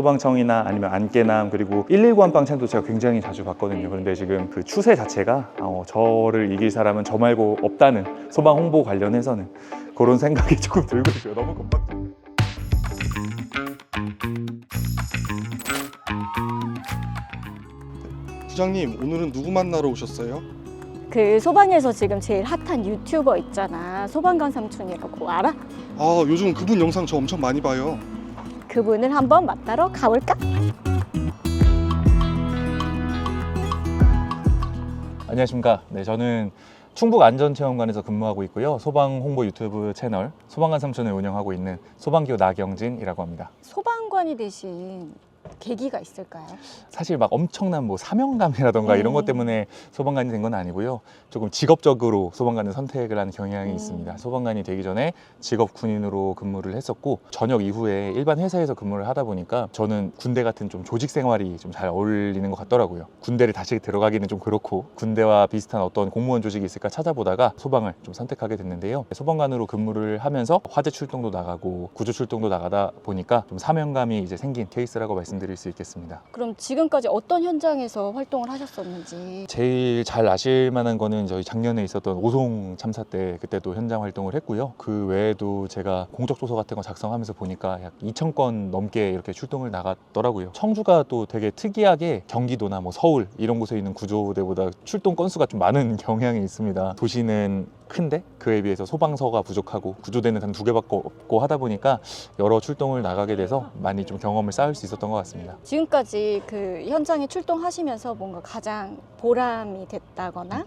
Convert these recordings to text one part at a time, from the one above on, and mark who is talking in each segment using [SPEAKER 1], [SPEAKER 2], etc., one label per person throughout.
[SPEAKER 1] 소방청이나 아니면 안개남 그리고 119 안방창도 제가 굉장히 자주 봤거든요. 그런데 지금 그 추세 자체가 어, 저를 이길 사람은 저 말고 없다는 소방 홍보 관련해서는 그런 생각이 조금 들고 있어요. 너무 겁박죠.
[SPEAKER 2] 부장님 오늘은 누구 만나러 오셨어요?
[SPEAKER 3] 그 소방에서 지금 제일 핫한 유튜버 있잖아. 소방관 삼촌이라고 알아?
[SPEAKER 2] 아 요즘 그분 영상 저 엄청 많이 봐요.
[SPEAKER 3] 그분을 한번 만나러 가볼까?
[SPEAKER 1] 안녕하십니까. 네, 저는 충북 안전체험관에서 근무하고 있고요. 소방 홍보 유튜브 채널 소방관 삼촌을 운영하고 있는 소방기호 나경진이라고 합니다.
[SPEAKER 3] 소방관이 되신 계기가 있을까요?
[SPEAKER 1] 사실 막 엄청난 뭐 사명감이라던가 이런
[SPEAKER 3] 음.
[SPEAKER 1] 것 때문에 소방관이 된 건 아니고요. 조금 직업적으로 소방관을 선택을 하는 경향이
[SPEAKER 3] 음.
[SPEAKER 1] 있습니다. 소방관이 되기 전에 직업 군인으로 근무를 했었고 저녁 이후에 일반 회사에서 근무를 하다 보니까 저는 군대 같은 좀 조직 생활이 좀 잘 어울리는 것 같더라고요. 군대를 다시 들어가기는 좀 그렇고 군대와 비슷한 어떤 공무원 조직이 있을까 찾아보다가 소방을 좀 선택하게 됐는데요. 소방관으로 근무를 하면서 화재 출동도 나가고 구조 출동도 나가다 보니까 좀 사명감이 이제 생긴 케이스라고 말씀 드릴 수 있겠습니다.
[SPEAKER 3] 그럼 지금까지 어떤 현장에서 활동을 하셨었는지
[SPEAKER 1] 제일 잘 아실 만한 거는 저희 작년에 있었던 오송 참사 때 그때도 현장 활동을 했고요. 그 외에도 제가 공적 도서 같은 거 작성하면서 보니까 약 2천 건 넘게 이렇게 출동을 나갔더라고요. 청주가 또 되게 특이하게 경기도나 뭐 서울 이런 곳에 있는 구조대보다 출동 건수가 좀 많은 경향이 있습니다. 도시는 큰데 그에 비해서 소방서가 부족하고 구조대는 단 두 개밖에 없고 하다 보니까 여러 출동을 나가게 돼서 많이 좀 경험을 쌓을 수 있었던 것 같습니다.
[SPEAKER 3] 지금까지 그 현장에 출동하시면서 뭔가 가장 보람이 됐다거나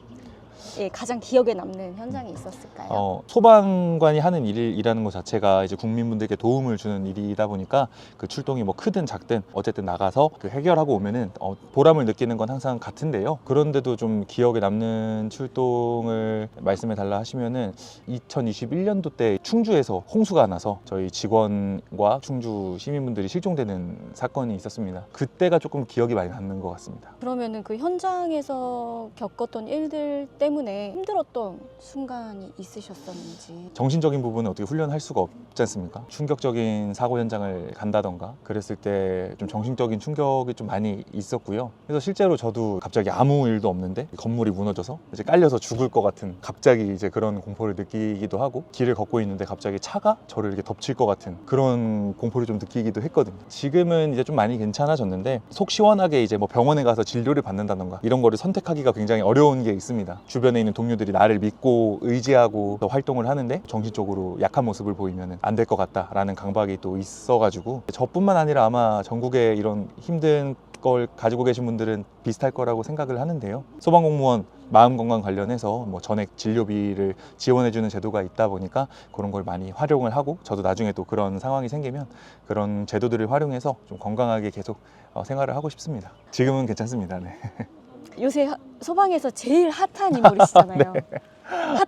[SPEAKER 3] 예, 가장 기억에 남는 현장이 있었을까요?
[SPEAKER 1] 어, 소방관이 하는 일이라는 것 자체가 이제 국민분들께 도움을 주는 일이다 보니까 그 출동이 뭐 크든 작든 어쨌든 나가서 그 해결하고 오면은 어, 보람을 느끼는 건 항상 같은데요. 그런데도 좀 기억에 남는 출동을 말씀해 달라 하시면은 2021년도 때 충주에서 홍수가 나서 저희 직원과 충주 시민분들이 실종되는 사건이 있었습니다. 그때가 조금 기억이 많이 남는 것 같습니다.
[SPEAKER 3] 그러면은 그 현장에서 겪었던 일들 때문에 힘들었던 순간이 있으셨었는지
[SPEAKER 1] 정신적인 부분은 어떻게 훈련할 수가 없지 않습니까? 충격적인 사고 현장을 간다던가 그랬을 때 좀 정신적인 충격이 좀 많이 있었고요. 그래서 실제로 저도 갑자기 아무 일도 없는데 건물이 무너져서 이제 깔려서 죽을 것 같은 갑자기 이제 그런 공포를 느끼기도 하고 길을 걷고 있는데 갑자기 차가 저를 이렇게 덮칠 것 같은 그런 공포를 좀 느끼기도 했거든요. 지금은 이제 좀 많이 괜찮아졌는데 속 시원하게 이제 뭐 병원에 가서 진료를 받는다던가 이런 거를 선택하기가 굉장히 어려운 게 있습니다. 주변 에 있는 동료들이 나를 믿고 의지하고 또 활동을 하는데 정신적으로 약한 모습을 보이면 안 될 것 같다라는 강박이 또 있어가지고 저뿐만 아니라 아마 전국에 이런 힘든 걸 가지고 계신 분들은 비슷할 거라고 생각을 하는데요. 소방공무원 마음 건강 관련해서 뭐 전액 진료비를 지원해주는 제도가 있다 보니까 그런 걸 많이 활용을 하고 저도 나중에 또 그런 상황이 생기면 그런 제도들을 활용해서 좀 건강하게 계속 어, 생활을 하고 싶습니다. 지금은 괜찮습니다. 네.
[SPEAKER 3] 요새 하- 소방에서 제일 핫한 인물이시잖아요.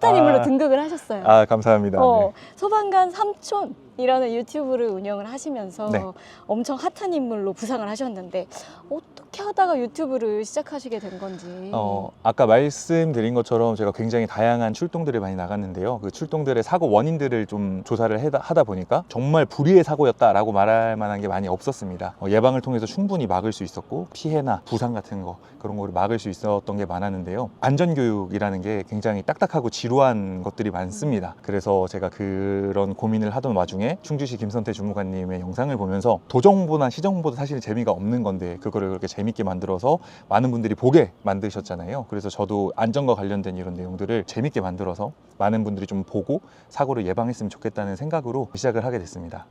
[SPEAKER 3] 핫한 인물로
[SPEAKER 1] 아.
[SPEAKER 3] 등극을 하셨어요.
[SPEAKER 1] 아 감사합니다.
[SPEAKER 3] 어,
[SPEAKER 1] 네.
[SPEAKER 3] 소방관 삼촌이라는 유튜브를 운영을 하시면서
[SPEAKER 1] 네.
[SPEAKER 3] 엄청 핫한 인물로 부상을 하셨는데 어떻게 하다가 유튜브를 시작하시게 된 건지.
[SPEAKER 1] 어, 아까 말씀드린 것처럼 제가 굉장히 다양한 출동들을 많이 나갔는데요. 그 출동들의 사고 원인들을 좀 조사를 해다- 하다 보니까 정말 불의의 사고였다라고 말할 만한 게 많이 없었습니다. 어, 예방을 통해서 충분히 막을 수 있었고 피해나 부상 같은 거 그런 거를 막을 수 있었던 게 많았는데요. 안전교육이라는 게 굉장히 딱딱하고 지루한 것들이 많습니다. 그래서 제가 그런 고민을 하던 와중에 충주시 김선태 주무관님의 영상을 보면서 도정보나 시정보도 사실 재미가 없는 건데 그거를 그렇게 재밌게 만들어서 많은 분들이 보게 만드셨잖아요. 그래서 저도 안전과 관련된 이런 내용들을 재밌게 만들어서 많은 분들이 좀 보고 사고를 예방했으면 좋겠다는 생각으로 시작을 하게 됐습니다.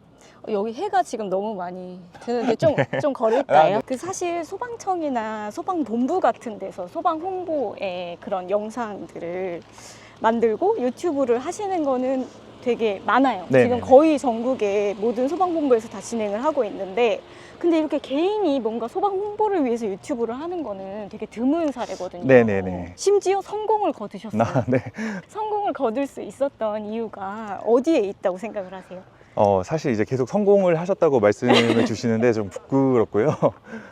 [SPEAKER 3] 어, 여기 해가 지금 너무 많이 드는데 좀, 좀
[SPEAKER 1] 아,
[SPEAKER 3] 거릴까요?
[SPEAKER 1] 네.
[SPEAKER 3] 그 사실 소방청이나 소방본부 같은 데서 소방 홍보의 그런 영상들을 만들고 유튜브를 하시는 거는 되게 많아요.
[SPEAKER 1] 네,
[SPEAKER 3] 지금
[SPEAKER 1] 네, 네.
[SPEAKER 3] 거의 전국의 모든 소방본부에서 다 진행을 하고 있는데 근데 이렇게 개인이 뭔가 소방 홍보를 위해서 유튜브를 하는 거는 되게 드문 사례거든요.
[SPEAKER 1] 네, 네, 네.
[SPEAKER 3] 심지어 성공을 거두셨어요.
[SPEAKER 1] 나, 네.
[SPEAKER 3] 성공을 거둘 수 있었던 이유가 어디에 있다고 생각을 하세요?
[SPEAKER 1] 어, 사실 이제 계속 성공을 하셨다고 말씀을 주시는데 좀 부끄럽고요.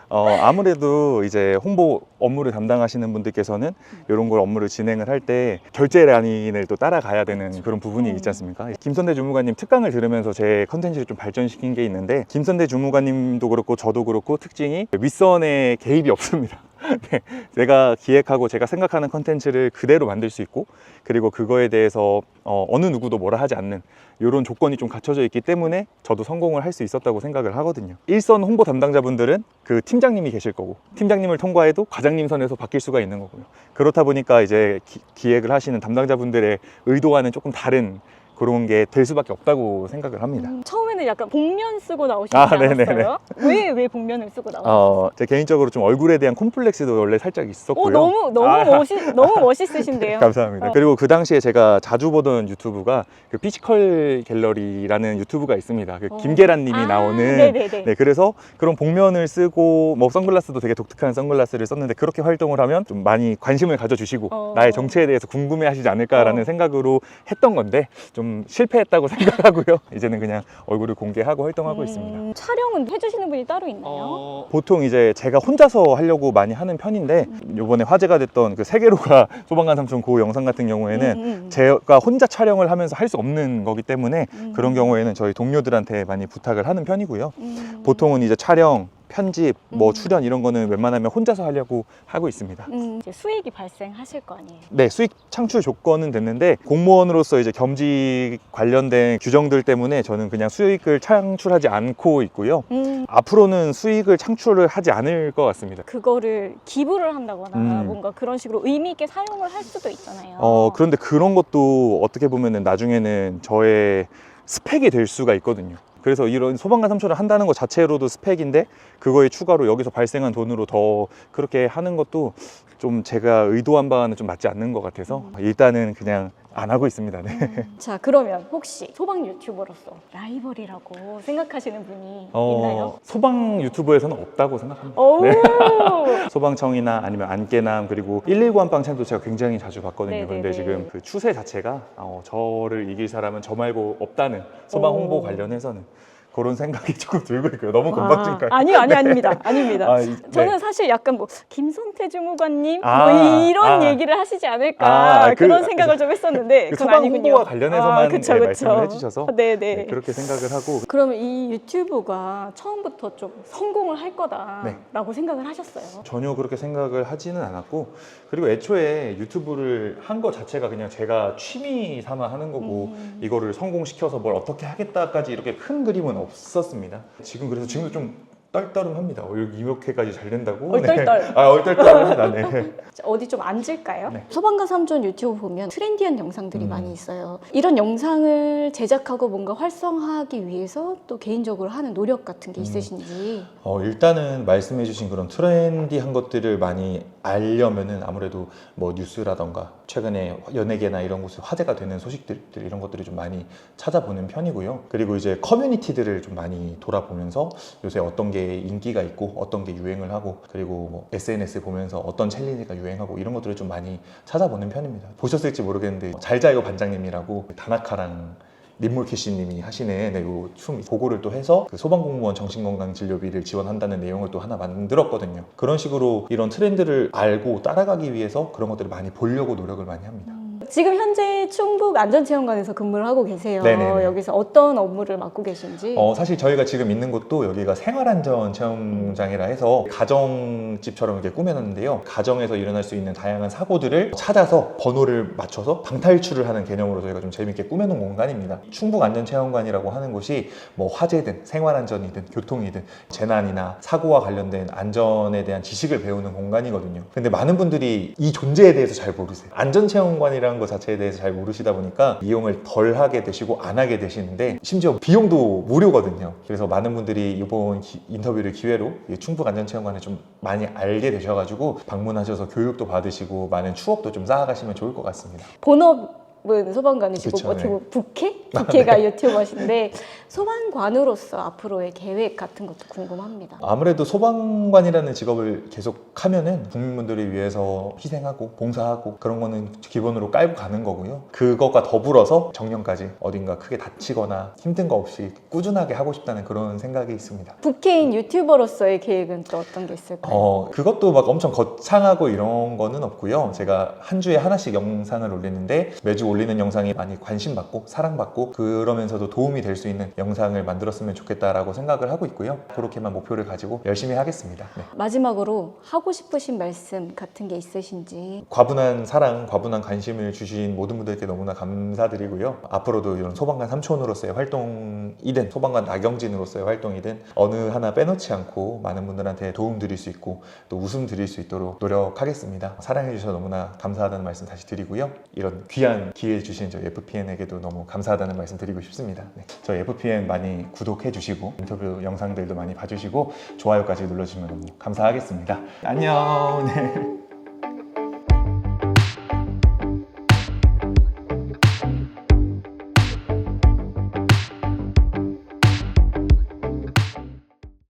[SPEAKER 1] 어, 아무래도 이제 홍보 업무를 담당하시는 분들께서는 이런 걸 업무를 진행을 할 때 결제 라인을 또 따라가야 되는 그런 부분이 있지 않습니까? 김선대 주무관님 특강을 들으면서 제 컨텐츠를 좀 발전시킨 게 있는데 김선대 주무관님도 그렇고 저도 그렇고 특징이 윗선에 개입이 없습니다. 네, 제가 기획하고 제가 생각하는 컨텐츠를 그대로 만들 수 있고 그리고 그거에 대해서 어, 어느 누구도 뭐라 하지 않는 이런 조건이 좀 갖춰져 있기 때문에 저도 성공을 할 수 있었다고 생각을 하거든요. 일선 홍보 담당자분들은 그 팀장님이 계실 거고 팀장님을 통과해도 과장님 선에서 바뀔 수가 있는 거고요. 그렇다 보니까 이제 기, 기획을 하시는 담당자분들의 의도와는 조금 다른 그런 게 될 수밖에 없다고 생각을 합니다.
[SPEAKER 3] 음, 처음에는 약간 복면 쓰고 나오시지
[SPEAKER 1] 아.
[SPEAKER 3] 않았어요? 왜, 왜 복면을 쓰고 나오셨어요?
[SPEAKER 1] 어, 제 개인적으로 좀 얼굴에 대한 콤플렉스도 원래 살짝 있었고요.
[SPEAKER 3] 오, 너무, 너무,
[SPEAKER 1] 아.
[SPEAKER 3] 멋있, 너무 멋있으신데요?
[SPEAKER 1] 감사합니다.
[SPEAKER 3] 어.
[SPEAKER 1] 그리고 그 당시에 제가 자주 보던 유튜브가 그 피지컬 갤러리라는 유튜브가 있습니다. 그
[SPEAKER 3] 어.
[SPEAKER 1] 김계란님이
[SPEAKER 3] 아,
[SPEAKER 1] 나오는
[SPEAKER 3] 네네네.
[SPEAKER 1] 네, 그래서 그런 복면을 쓰고 뭐 선글라스도 되게 독특한 선글라스를 썼는데 그렇게 활동을 하면 좀 많이 관심을 가져주시고
[SPEAKER 3] 어.
[SPEAKER 1] 나의 정체에 대해서 궁금해하시지 않을까라는
[SPEAKER 3] 어.
[SPEAKER 1] 생각으로 했던 건데 좀 실패했다고 생각하고요. 이제는 그냥 얼굴을 공개하고 활동하고
[SPEAKER 3] 음,
[SPEAKER 1] 있습니다.
[SPEAKER 3] 촬영은 해주시는 분이 따로 있나요?
[SPEAKER 2] 어,
[SPEAKER 1] 보통 이제 제가 혼자서 하려고 많이 하는 편인데 요번에 화제가 됐던 그 세계로가 소방관 삼촌 그 영상 같은 경우에는
[SPEAKER 3] 음, 음.
[SPEAKER 1] 제가 혼자 촬영을 하면서 할 수 없는 거기 때문에
[SPEAKER 3] 음.
[SPEAKER 1] 그런 경우에는 저희 동료들한테 많이 부탁을 하는 편이고요.
[SPEAKER 3] 음.
[SPEAKER 1] 보통은 이제 촬영, 편집, 뭐
[SPEAKER 3] 음.
[SPEAKER 1] 출연 이런 거는 웬만하면 혼자서 하려고 하고 있습니다.
[SPEAKER 3] 음, 이제 수익이 발생하실 거 아니에요?
[SPEAKER 1] 네, 수익 창출 조건은 됐는데 공무원으로서 이제 겸직 관련된 규정들 때문에 저는 그냥 수익을 창출하지 않고 있고요.
[SPEAKER 3] 음,
[SPEAKER 1] 앞으로는 수익을 창출을 하지 않을 것 같습니다.
[SPEAKER 3] 그거를 기부를 한다거나
[SPEAKER 1] 음.
[SPEAKER 3] 뭔가 그런 식으로 의미 있게 사용을 할 수도 있잖아요.
[SPEAKER 1] 어, 그런데 그런 것도 어떻게 보면은 나중에는 저의 스펙이 될 수가 있거든요. 그래서 이런 소방관 삼촌을 한다는 것 자체로도 스펙인데 그거에 추가로 여기서 발생한 돈으로 더 그렇게 하는 것도 좀 제가 의도한 바와는 좀 맞지 않는 것 같아서 일단은 그냥 안 하고 있습니다. 네.
[SPEAKER 3] 음. 자 그러면 혹시 소방 유튜버로서 라이벌이라고 생각하시는 분이 있나요?
[SPEAKER 1] 어, 소방 유튜브에서는 없다고 생각합니다.
[SPEAKER 3] 오,
[SPEAKER 1] 네. 소방청이나 아니면 안개남 그리고 119 한방챔도 제가 굉장히 자주 봤거든요.
[SPEAKER 3] 네네네.
[SPEAKER 1] 그런데 지금 그 추세 자체가 어, 저를 이길 사람은 저 말고 없다는 소방
[SPEAKER 3] 오.
[SPEAKER 1] 홍보 관련해서는 그런 생각이 조금 들고 있고요. 너무
[SPEAKER 3] 와,
[SPEAKER 1] 건방진가요?
[SPEAKER 3] 아니요, 아니 아닙니다, 아닙니다.
[SPEAKER 1] 아, 이- 네.
[SPEAKER 3] 저는 사실 약간 뭐 김선태 주무관님
[SPEAKER 1] 아,
[SPEAKER 3] 뭐 이런
[SPEAKER 1] 아.
[SPEAKER 3] 얘기를 하시지 않을까
[SPEAKER 1] 아, 그-
[SPEAKER 3] 그런 생각을 좀 했었는데
[SPEAKER 1] 그
[SPEAKER 3] 그건
[SPEAKER 1] 소방
[SPEAKER 3] 아니군요.
[SPEAKER 1] 홍보와 관련해서만
[SPEAKER 3] 그쵸,
[SPEAKER 1] 네,
[SPEAKER 3] 그쵸.
[SPEAKER 1] 말씀을 해주셔서
[SPEAKER 3] 네 네.
[SPEAKER 1] 네, 그렇게 생각을 하고
[SPEAKER 3] 그러면 이 유튜브가 처음부터 좀 성공을 할
[SPEAKER 1] 네.
[SPEAKER 3] 거다라고 생각을 하셨어요.
[SPEAKER 1] 전혀 그렇게 생각을 하지는 않았고 그리고 애초에 유튜브를 한것 자체가 그냥 제가 취미 삼아 하는 거고
[SPEAKER 3] 음.
[SPEAKER 1] 이거를 성공시켜서 뭘 어떻게 하겠다까지 이렇게 큰 그림은 없었습니다. 지금 그래서 지금도 좀 떨떠름합니다. 어, 이렇게까지 잘 된다고?
[SPEAKER 3] 얼떨떨.
[SPEAKER 1] 네. 아 얼떨떨합니다. 네.
[SPEAKER 3] 자, 어디 좀 앉을까요?
[SPEAKER 1] 네.
[SPEAKER 3] 소방관 삼촌 유튜브 보면 트렌디한 영상들이
[SPEAKER 1] 음.
[SPEAKER 3] 많이 있어요. 이런 영상을 제작하고 뭔가 활성화하기 위해서 또 개인적으로 하는 노력 같은 게
[SPEAKER 1] 음.
[SPEAKER 3] 있으신지.
[SPEAKER 1] 어, 일단은 말씀해주신 그런 트렌디한 것들을 많이 알려면은 아무래도 뭐 뉴스라던가 최근에 연예계나 이런 곳에 화제가 되는 소식들 이런 것들을 좀 많이 찾아보는 편이고요. 그리고 이제 커뮤니티들을 좀 많이 돌아보면서 요새 어떤 게 인기가 있고 어떤 게 유행을 하고 그리고 뭐 SNS 보면서 어떤 챌린지가 유행하고 이런 것들을 좀 많이 찾아보는 편입니다. 보셨을지 모르겠는데 잘 자요 반장님이라고 다나카랑 민물캐시님이 하시는 네, 요춤 보고를 또 해서 그 소방공무원 정신건강진료비를 지원한다는 내용을 또 하나 만들었거든요. 그런 식으로 이런 트렌드를 알고 따라가기 위해서 그런 것들을 많이 보려고 노력을 많이 합니다.
[SPEAKER 3] 지금 현재 충북 안전체험관에서 근무를 하고 계세요.
[SPEAKER 1] 네네네.
[SPEAKER 3] 여기서 어떤 업무를 맡고 계신지.
[SPEAKER 1] 어, 사실 저희가 지금 있는 곳도 여기가 생활안전 체험장이라 해서 가정집처럼 이렇게 꾸며놨는데요. 가정에서 일어날 수 있는 다양한 사고들을 찾아서 번호를 맞춰서 방탈출을 하는 개념으로 저희가 좀 재밌게 꾸며놓은 공간입니다. 충북 안전체험관이라고 하는 곳이 뭐 화재든 생활안전이든 교통이든 재난이나 사고와 관련된 안전에 대한 지식을 배우는 공간이거든요. 근데 많은 분들이 이 존재에 대해서 잘 모르세요. 안전체험관이라는 것 자체에 대해서 잘 모르시다 보니까 이용을 덜 하게 되시고 안 하게 되시는데 심지어 비용도 무료거든요. 그래서 많은 분들이 이번 기- 인터뷰를 기회로 이 충북 안전체험관을 좀 많이 알게 되셔가지고 방문하셔서 교육도 받으시고 많은 추억도 좀 쌓아가시면 좋을 것 같습니다.
[SPEAKER 3] 본업 은 소방관이시고
[SPEAKER 1] 그쵸,
[SPEAKER 3] 어떻게
[SPEAKER 1] 네.
[SPEAKER 3] 보면 부캐? 부캐가 유튜버신데 소방관으로서 앞으로의 계획 같은 것도 궁금합니다.
[SPEAKER 1] 아무래도 소방관이라는 직업을 계속 하면은 국민분들을 위해서 희생하고 봉사하고 그런 거는 기본으로 깔고 가는 거고요. 그것과 더불어서 정년까지 어딘가 크게 다치거나 힘든 거 없이 꾸준하게 하고 싶다는 그런 생각이 있습니다.
[SPEAKER 3] 부캐인 유튜버로서의 계획은 또 어떤 게 있을까요?
[SPEAKER 1] 어, 그것도 막 엄청 거창하고 이런 거는 없고요. 제가 한 주에 하나씩 영상을 올리는데 매주 올리는 영상이 많이 관심받고 사랑받고 그러면서도 도움이 될 수 있는 영상을 만들었으면 좋겠다라고 생각을 하고 있고요. 그렇게만 목표를 가지고 열심히 하겠습니다. 네.
[SPEAKER 3] 마지막으로 하고 싶으신 말씀 같은 게 있으신지
[SPEAKER 1] 과분한 사랑, 과분한 관심을 주신 모든 분들께 너무나 감사드리고요. 앞으로도 이런 소방관 삼촌으로서의 활동이든 소방관 나경진으로서의 활동이든 어느 하나 빼놓지 않고 많은 분들한테 도움 드릴 수 있고 또 웃음 드릴 수 있도록 노력하겠습니다. 사랑해 주셔서 너무나 감사하다는 말씀 다시 드리고요. 이런 귀한 기회 주신 저희 FPN에게도 너무 감사하다는 말씀 드리고 싶습니다. 네. 저희 FPN 많이 구독해 주시고 인터뷰 영상들도 많이 봐주시고 좋아요까지 눌러주시면 너무 감사하겠습니다. 안녕. 네.